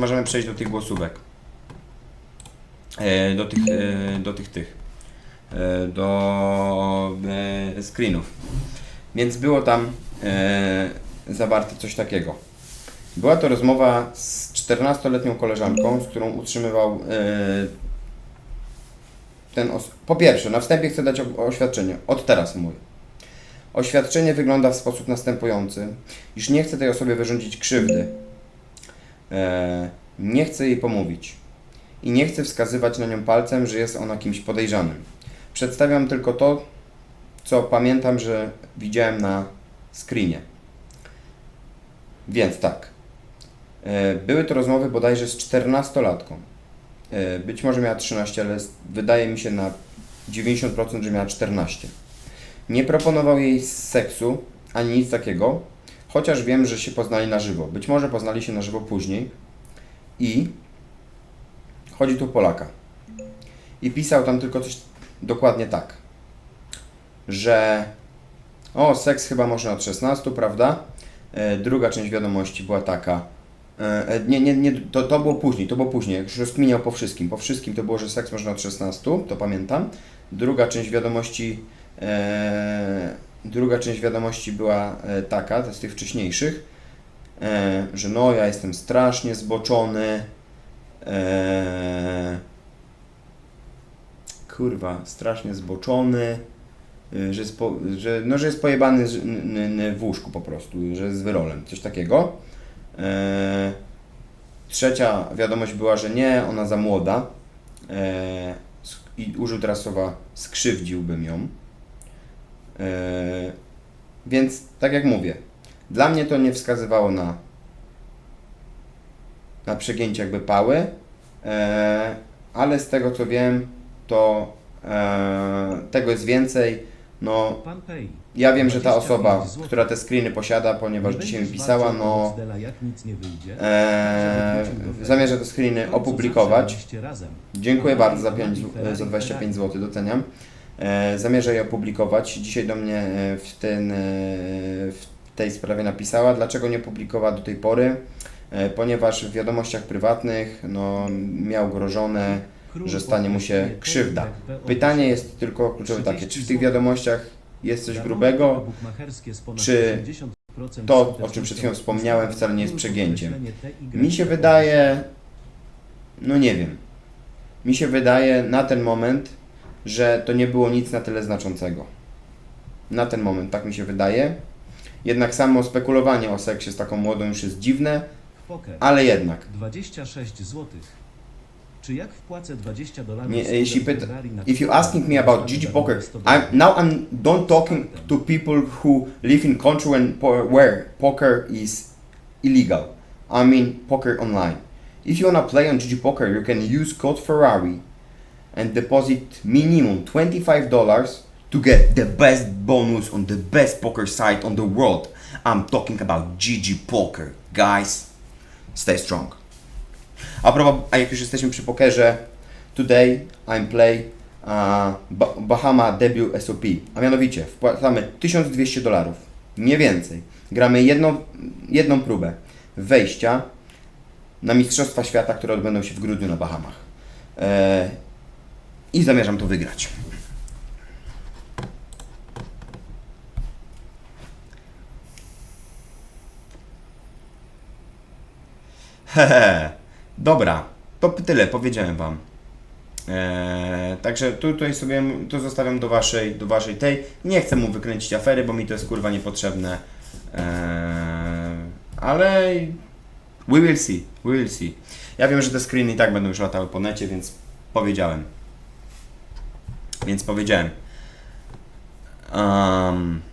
możemy przejść do tych głosówek. E, do tych, e, do tych, tych. E, do screenów. Więc było tam zawarte coś takiego. Była to rozmowa z 14-letnią koleżanką, z którą utrzymywał ten os- Po pierwsze, na wstępie chcę dać oświadczenie. Od teraz mówię. Oświadczenie wygląda w sposób następujący, iż nie chcę tej osobie wyrządzić krzywdy. E, nie chcę jej pomówić. I nie chcę wskazywać na nią palcem, że jest ona kimś podejrzanym. Przedstawiam tylko to, co pamiętam, że widziałem na screenie. Więc tak. E, były to rozmowy bodajże z 14-latką. E, być może miała 13, ale wydaje mi się na 90%, że miała 14. Nie proponował jej seksu ani nic takiego, chociaż wiem, że się poznali na żywo. Być może poznali się na żywo później. I chodzi tu o Polaka. I pisał tam tylko coś dokładnie tak, że o, seks chyba można od 16, prawda? E, druga część wiadomości była taka, e, e, nie, nie, nie, to, to było później, to było później, jak już rozkminiał po wszystkim. Po wszystkim to było, że seks można od 16, to pamiętam. Druga część wiadomości, druga część wiadomości była e, taka, to z tych wcześniejszych, e, że no, ja jestem strasznie zboczony, e, kurwa, strasznie zboczony, że jest, że, no, że jest pojebany w łóżku po prostu, że jest wyrolem, coś takiego. Trzecia wiadomość była, że nie, ona za młoda i użył teraz słowa skrzywdziłbym ją. E, więc tak jak mówię, dla mnie to nie wskazywało na na przegięcie jakby pały, e, ale z tego co wiem, to e, tego jest więcej. No, ja wiem, że ta 25 osoba, która te screeny posiada, ponieważ Nie dzisiaj mi pisała, no e, zamierza te screeny opublikować. Dziękuję bardzo za, pięć, Ferrari, za 25 Ferrari. zł, doceniam. E, zamierza je opublikować. Dzisiaj do mnie e, w, ten, e, w tej sprawie napisała. Dlaczego nie publikowała do tej pory? Ponieważ w wiadomościach prywatnych no, miał grożone, że stanie mu się krzywda. Pytanie jest tylko kluczowe takie, czy w 30 tych wiadomościach jest coś grubego, czy 80% to, o czym przed chwilą wspomniałem, wcale nie jest przegięciem. Mi się wydaje, no nie wiem, mi się wydaje na ten moment, że to nie było nic na tyle znaczącego. Na ten moment, tak mi się wydaje. Jednak samo spekulowanie o seksie z taką młodą już jest dziwne, Poker. ale jednak. 26 zł. Czy jak wpłacę 20 dolarów? Nie, jeśli pyta- If you asking me about darmowe Poker, 100 I'm, now I'm don't talking to people who live in country po- where poker is illegal. I mean poker online. If you wanna play on GG Poker, you can use code Ferrari and deposit minimum $25 to get the best bonus on the best poker site on the world. I'm talking about GG Poker. Guys, stay strong. A propos, a jak już jesteśmy przy pokerze, today I'm play uh, Ba- Bahama Debut SOP, a mianowicie wpłacamy 1200 dolarów, nie więcej. Gramy jedną, jedną próbę wejścia na Mistrzostwa Świata, które odbędą się w grudniu na Bahamach. E, I zamierzam to wygrać. Hehe, dobra, to tyle, powiedziałem Wam. Eee, także tu- tutaj sobie to zostawiam do waszej, do waszej tej. Nie chcę mu wykręcić afery, bo mi to jest kurwa niepotrzebne. Eee, ale we will see, we will see. Ja wiem, że te screeny i tak będą już latały po necie, więc powiedziałem. Więc powiedziałem. Um,